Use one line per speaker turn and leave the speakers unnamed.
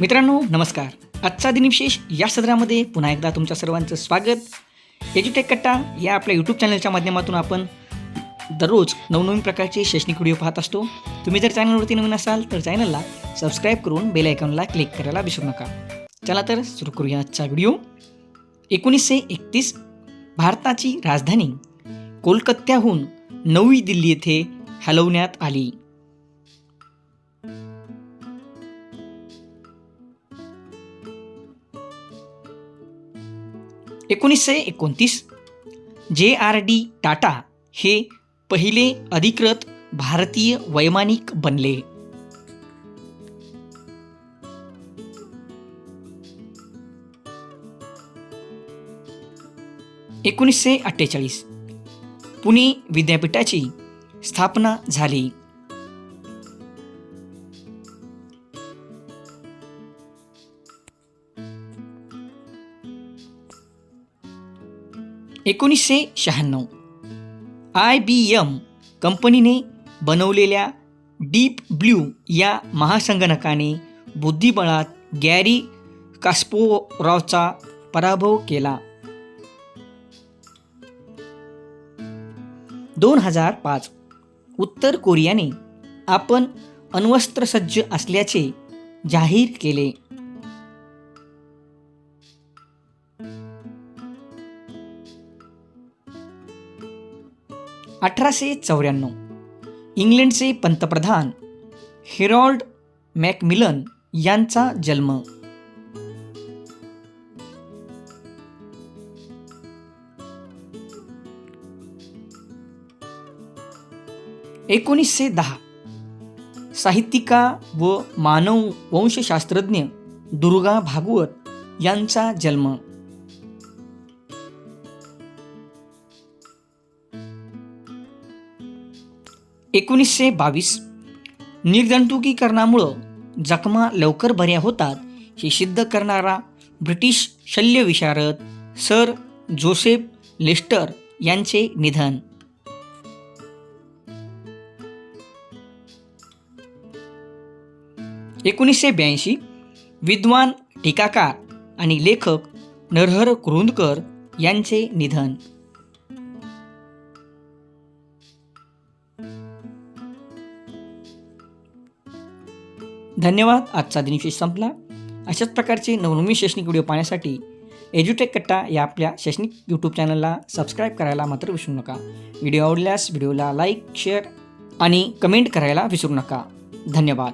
मित्रांनो नमस्कार. आजचा दिनविशेष या सदरामध्ये पुन्हा एकदा तुमच्या सर्वांचं स्वागत. एज्युटेक कट्टा या आपल्या यूट्यूब चॅनलच्या माध्यमातून आपण दररोज नवनवीन प्रकारचे शैक्षणिक व्हिडिओ पाहत असतो. तुम्ही जर चॅनलवरती नवीन असाल तर चॅनलला सबस्क्राईब करून बेल आयकॉनला क्लिक करायला विसरू नका. चला तर सुरू करूया आजचा व्हिडिओ. एकोणीसशे एकतीस भारताची राजधानी कोलकात्याहून नवी दिल्ली येथे हलवण्यात आली. एकोणीसशे एकोणतीस. जे आर डी टाटा हे पहिले अधिकृत भारतीय वैमानिक बनले. एकोणीसशे अठ्ठेचाळीस. पुणे विद्यापीठाची स्थापना झाली. एकोणीसशे शहाण्णव. आय बी एम कंपनीने बनवलेल्या डीप ब्ल्यू या महासंगणकाने बुद्धिबळात गॅरी कास्पोरावचा पराभव केला. दोन हजार पाच. उत्तर कोरियाने आपण अण्वस्त्रसज्ज असल्याचे जाहीर केले. अठराशे चौऱ्याण्णव. इंग्लंडचे पंतप्रधान हेरॉल्ड मॅकमिलन यांचा जन्म. एकोणीसशे दहा. साहित्यिका व मानव वंशशास्त्रज्ञ दुर्गा भागवत यांचा जन्म. एकोणीसशे बावीस. निर्जंतुकीकरणामुळं जखमा लवकर बऱ्या होतात हे सिद्ध करणारा ब्रिटिश शल्यविशारद सर जोसेफ लेस्टर यांचे निधन. एकोणीसशे ब्याऐंशी. विद्वान टीकाकार आणि लेखक नरहर कुरुंदकर यांचे निधन. धन्यवाद आजचा दिनविशेष संपला. अशाच प्रकारचे नवनवीन शैक्षणिक व्हिडिओ पाहण्यासाठी एज्युटेक कट्टा या आपल्या शैक्षणिक यूट्यूब चॅनलला सबस्क्राईब करायला मात्र विसरू नका. व्हिडिओ आवडल्यास व्हिडिओला लाईक शेअर आणि कमेंट करायला विसरू नका. धन्यवाद.